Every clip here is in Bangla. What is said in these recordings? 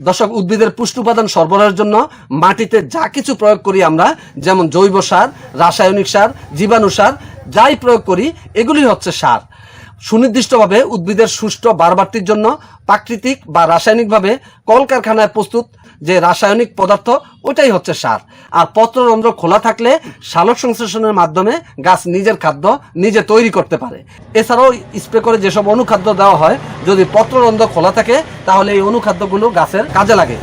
দর্শক, উদ্ভিদের পুষ্টি উপাদান সরবরাহের জন্য মাটিতে যা কিছু প্রয়োগ করি আমরা, যেমন জৈব সার, রাসায়নিক সার, জীবাণু সার, যাই প্রয়োগ করি, এগুলি হচ্ছে সার। সুনির্দিষ্টভাবে উদ্ভিদের সুষ্ঠ বারবারটির জন্য প্রাকৃতিক বা রাসায়নিকভাবে কলকারখানায় প্রস্তুত যে রাসায়নিক পদার্থ ওটাই হচ্ছে সার। আর পত্ররন্ধ্র খোলা থাকলে সালোক সংশ্লেষণের মাধ্যমে গাছ নিজের খাদ্য নিজে তৈরি করতে পারে। এছাড়াও স্প্রে করে যেসব অনুখাদ্য দেওয়া হয়, যদি পত্ররন্ধ্র খোলা থাকে, তাহলে এই অনুখাদ্যগুলো গাছের কাজে লাগে।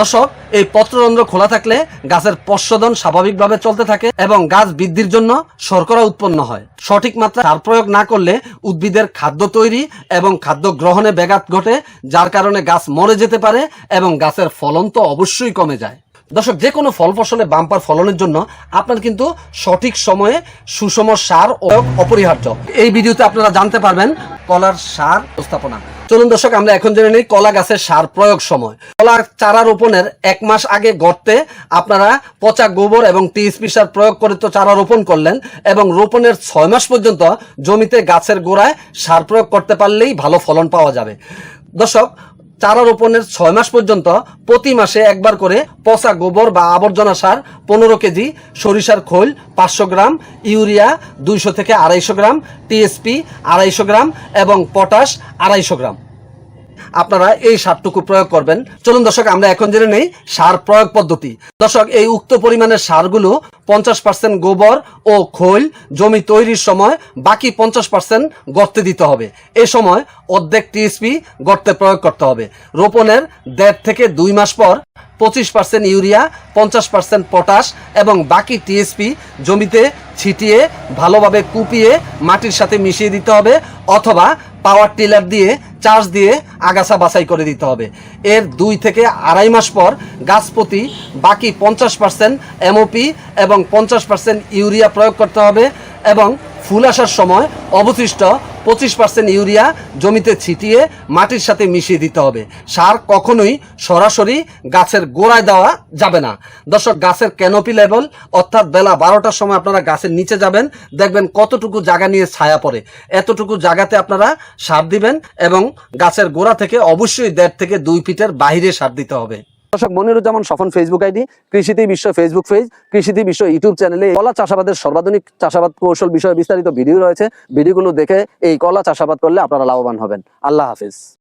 দর্শক, এই পত্ররন্ধ্র খোলা থাকলে গাছের পশ্চদন স্বাভাবিকভাবে চলতে থাকে এবং গাছ বৃদ্ধির জন্য শর্করা উৎপন্ন হয়। সঠিক মাত্রা সার প্রয়োগ না করলে উদ্ভিদের খাদ্য তৈরি এবং খাদ্য গ্রহণে ব্যাঘাত ঘটে, যার কারণে গাছ মরে যেতে পারে এবং গাছের ফলন তো অবশ্যই কমে যায়। দর্শক, যে কোনো ফল ফসলে বাম্পার ফলনের জন্য আপনার কিন্তু সঠিক সময়ে সুষম সার অপরিহার্য। এই ভিডিওতে আপনারা জানতে পারবেন কলার সার উপস্থাপনা চলুন দর্শক, আমরা এখন জেনে নিই কলা গাছের সার প্রয়োগ সময়। কলা চারা রোপণের এক মাস আগে গর্তে আপনারা পচা গোবর এবং টিএসপি সার প্রয়োগ করে তো চারা রোপণ করলেন এবং রোপণের ছয় মাস পর্যন্ত জমিতে গাছের গোড়ায় সার প্রয়োগ করতে পারলেই ভালো ফলন পাওয়া যাবে। দর্শক চারা রোপণের ছয় মাস পর্যন্ত প্রতি মাসে একবার করে পচা গোবর বা আবর্জনা সার পনেরো কেজি, সরিষার খোল পাঁচশো গ্রাম, ইউরিয়া দুইশো থেকে আড়াইশো গ্রাম, টিএসপি আড়াইশো গ্রাম এবং পটাশ আড়াইশো গ্রাম। আপনারা এই সারটুকু প্রয়োগ করবেন। চলুন দর্শক, আমরা এখন জেনে নেই সার প্রয়োগ পদ্ধতি। দর্শক, এই উক্ত পরিমাণের সারগুলো পঞ্চাশ পার্সেন্ট গোবর ও খৈল জমি তৈরির সময় বাকি পঞ্চাশ পার্সেন্ট গর্তে দিতে হবে। এ সময় অর্ধেক টিএসপি গর্তে প্রয়োগ করতে হবে। রোপণের দেড় থেকে দুই মাস পর পঁচিশ পার্সেন্ট ইউরিয়া, পঞ্চাশ পার্সেন্ট পটাশ এবং বাকি টিএসপি জমিতে ছিটিয়ে ভালোভাবে কুপিয়ে মাটির সাথে মিশিয়ে দিতে হবে অথবা পাওয়ার টিলার দিয়ে চার্জ দিয়ে আগাছা বাছাই করে দিতে হবে। এর দুই থেকে আড়াই মাস পর গাছ প্রতি বাকি পঞ্চাশ পার্সেন্ট এমওপি এবং পঞ্চাশ পার্সেন্ট ইউরিয়া প্রয়োগ করতে হবে এবং ফুল আসার সময় অবশিষ্ট পঁচিশ পার্সেন্ট ইউরিয়া জমিতে ছিটিয়ে মাটির সাথে মিশিয়ে দিতে হবে। সার কখনোই সরাসরি গাছের গোড়ায় দেওয়া যাবে না। দর্শক, গাছের ক্যানোপি লেভেল অর্থাৎ বেলা বারোটার সময় আপনারা গাছের নিচে যাবেন, দেখবেন কতটুকু জায়গা নিয়ে ছায়া পড়ে। এতটুকু জায়গাতে আপনারা সার দিবেন এবং গাছের গোড়া থেকে অবশ্যই দেড় থেকে দুই ফিটের বাইরে সার দিতে হবে। দর্শক, মনিরুজ্জামান সফন ফেসবুক আইডি কৃষিতে বিশ্ব ফেসবুক পেজ কৃষিতে বিশ্ব ইউটিউব চ্যানেলে কলা চাষাবাদের সর্বাধুনিক চাষাবাদ কৌশল বিষয়ে বিস্তারিত ভিডিও রয়েছে। ভিডিওগুলো দেখে এই কলা চাষাবাদ করলে আপনারা লাভবান হবেন। আল্লাহ হাফিজ।